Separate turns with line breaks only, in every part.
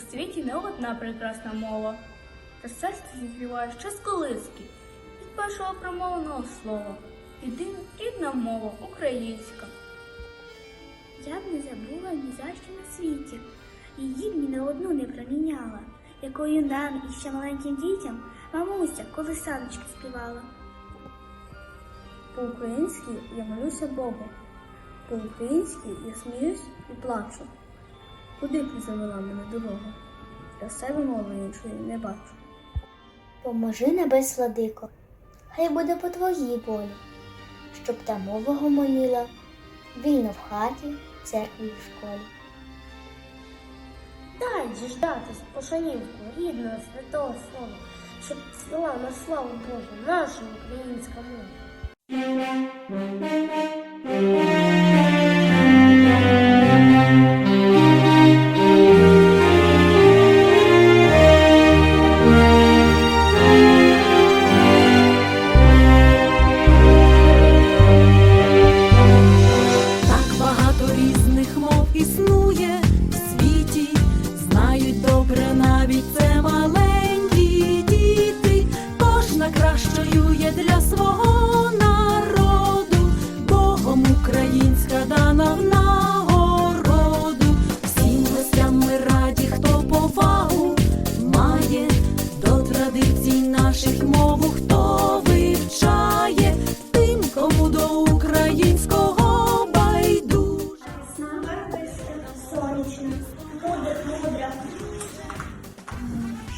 світі не одна прекрасна мова. Та серце зігріває ще з колиски від першого промовленого слова. Єдина рідна мова українська.
Я б не забула ні за що на світі. Її б ні на одну не проміняла, якою нам і ще маленьким дітям мамуся колисаночки співала.
По-українськи я молюся Богу. По-українськи я сміюсь і плачу. Куди завела мене дорога? Для себе мови іншої не бачу.
Поможи небес, владико, хай буде по твоїй волі, щоб та мова гомоніла вільно в хаті, в церкві і в школі.
Дай дати пошанівку рідного святого слова, щоб цвіла на славу Божу наша українська мова.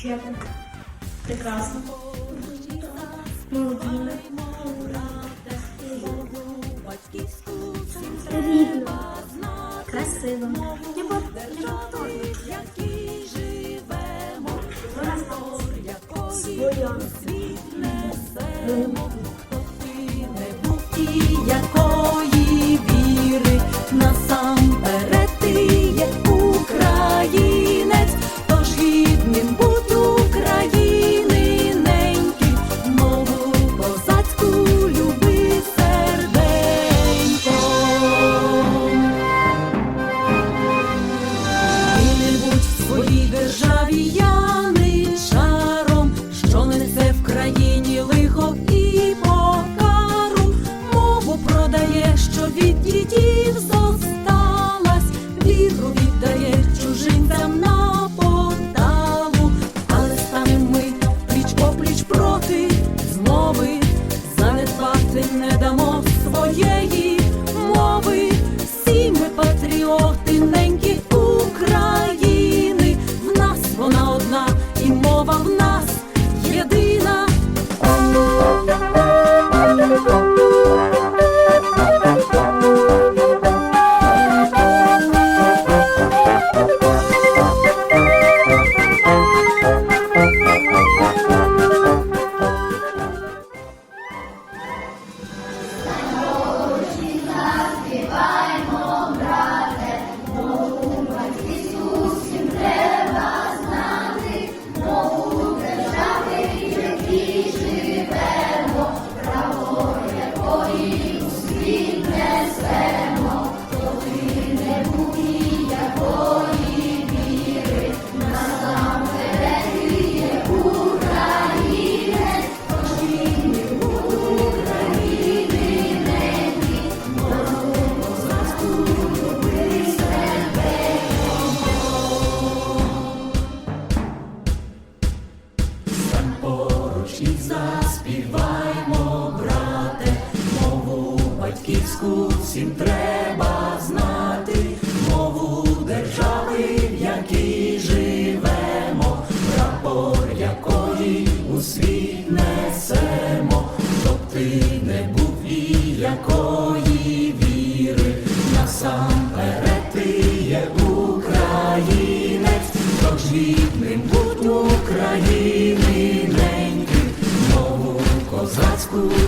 Ще так. Прекрасно.
Молодіна,
якій живемо, якої
Своя.
Заспіваймо, брате, мову батьківську всім треба знати, мову держави, в якій живемо, прапор якої у світ несемо, щоб ти не був і якої віри, насамперед ти є українець, тож рідним school.